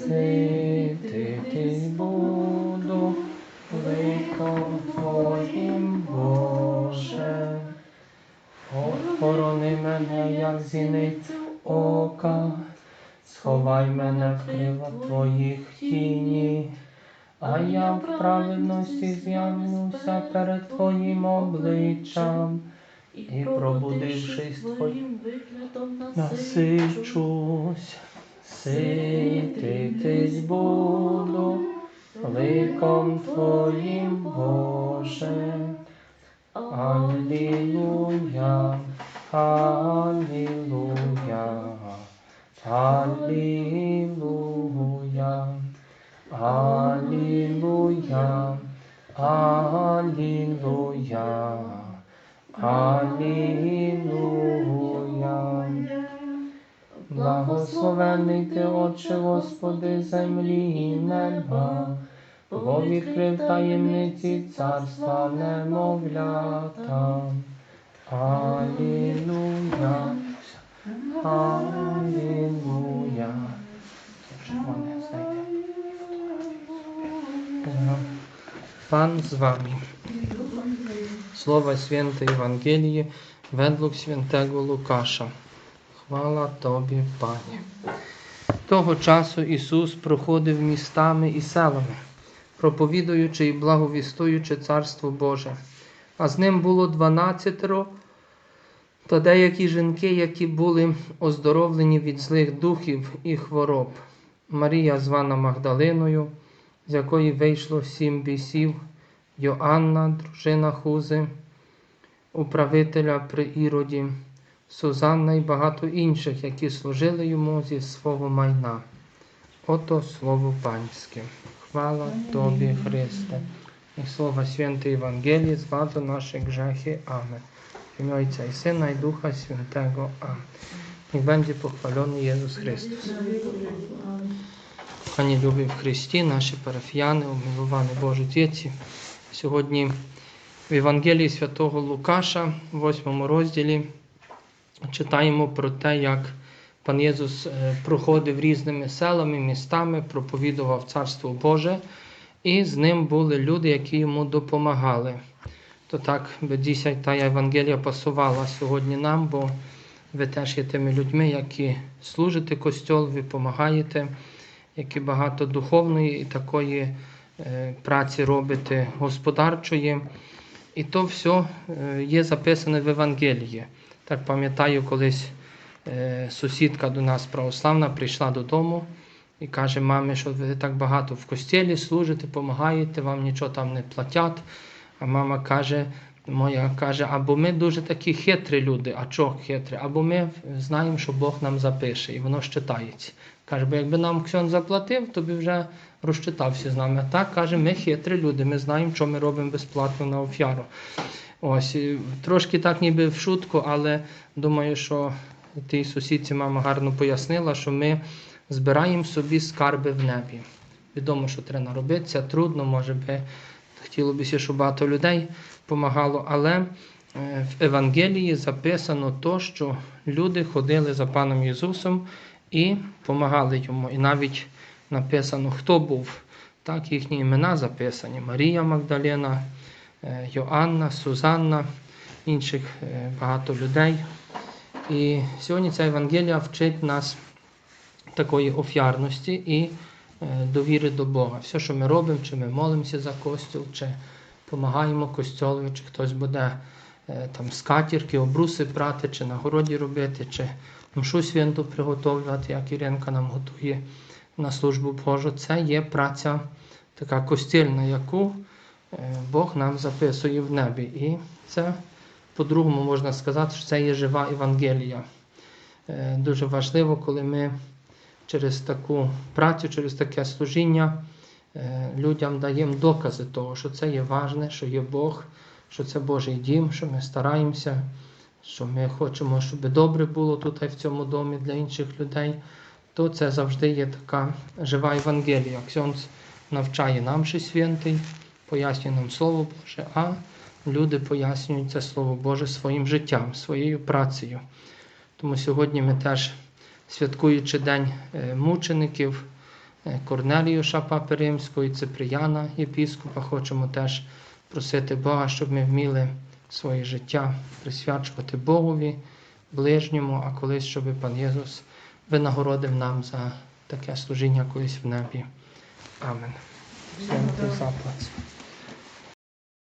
Насититись буду ликом Твоїм, Боже. Охорони мене, як зіницю ока, сховай мене в крила Твоїх тіні, а я в праведності з'явлюся перед Твоїм обличчям, і пробудившись Твоїм виглядом насичусь, сититись буду ликом Твоїм, Боже. Аллилуйя, Аллилуйя, Аллилуйя, Аллилуйя, Аллилуйя, Аллилуйя. Благословений ти, Отче Господи, землі і неба, бо відкрив таємниці царства немовлята. Алілуя, Алілуя. Пан з вами. Слово святе Євангеліє ведлук святого Лукаша. Хвала тобі, Пані. Того часу Ісус проходив містами і селами, проповідуючи і благовістуючи Царство Боже. А з ним було дванадцятеро та деякі жінки, які були оздоровлені від злих духів і хвороб. Марія, звана Магдалиною, з якої вийшло сім бісів, Йоанна, дружина Хузи, управителя при Іроді, Сузанна і багато інших, які служили йому зі свого майна. Ото слово панське. Хвала Тобі, Христе. І слово святе Євангелії звado наші грехи. W imię Ojca i Syna i Ducha Świętego. Amen. Niech będzie pochwalony Jezus Chrystus. Пані любі в Христі, наші парафіяни, умилувані Божі діти. Сьогодні в Євангелії святого Лукаша, в 8 розділі, читаємо про те, як пан Єсус е, проходив різними селами, містами, проповідував Царство Боже, і з ним були люди, які йому допомагали. То так би дійсно та Євангелія пасувала сьогодні нам, бо ви теж є тими людьми, які служите костьол, ви допомагаєте, які багато духовної і такої е, праці робите господарчої. І то все е, є записане в Євангелії. Так пам'ятаю, колись е, сусідка до нас православна прийшла додому і каже, мамі, що ви так багато в костілі служите, допомагаєте, вам нічого там не платять. А мама каже, моя каже, або ми дуже такі хитрі люди, а чого хитрі, або ми знаємо, що Бог нам запише, і воно щитається. Каже, бо якби нам Ксьон заплатив, то би вже розчитався з нами. А так каже, ми хитрі люди, ми знаємо, що ми робимо безплатно на офяру. Ось, трошки так ніби в шутку, але думаю, що тій сусідці мама гарно пояснила, що ми збираємо собі скарби в небі. Відомо, що треба робитися, трудно, може би хотілося б, щоб багато людей допомагало, але е, в Евангелії записано то, що люди ходили за паном Ісусом і допомагали йому. І навіть написано, хто був. Так, їхні імена записані: Марія Магдалена, Йоанна, Сузанна, інших е, багато людей. І сьогодні ця Евангелія вчить нас такої офярності і е, довіри до Бога. Все, що ми робимо, чи ми молимося за костюл, чи допомагаємо костьолові, чи хтось буде е, там скатірки, обруси брати, чи на городі робити, чи мшу святу приготовлювати, як Іринка нам готує на службу Божу. Це є праця така костільна, яку е, Бог нам записує в небі. І це по-другому можна сказати, що це є жива Євангелія. Е, Дуже важливо, коли ми через таку працю, через таке служіння е, людям даємо докази того, що це є важне, що є Бог, що це Божий дім, що ми стараємося, що ми хочемо, щоб добре було тут в цьому домі для інших людей, то це завжди є така жива Євангелія. Ксьонц навчає нам щось святий, пояснює нам Слово Боже, а люди пояснюють це Слово Боже своїм життям, своєю працею. Тому сьогодні ми теж, святкуючи День е, мучеників, е, Корнеліуша Папи Римського і Циприяна, єпіскопа. Хочемо теж просити Бога, щоб ми вміли своє життя присвячувати Богові, ближньому, а колись, щоб пан Єсус винагородив нам за таке служіння колись в небі. Амен. Só some pensar,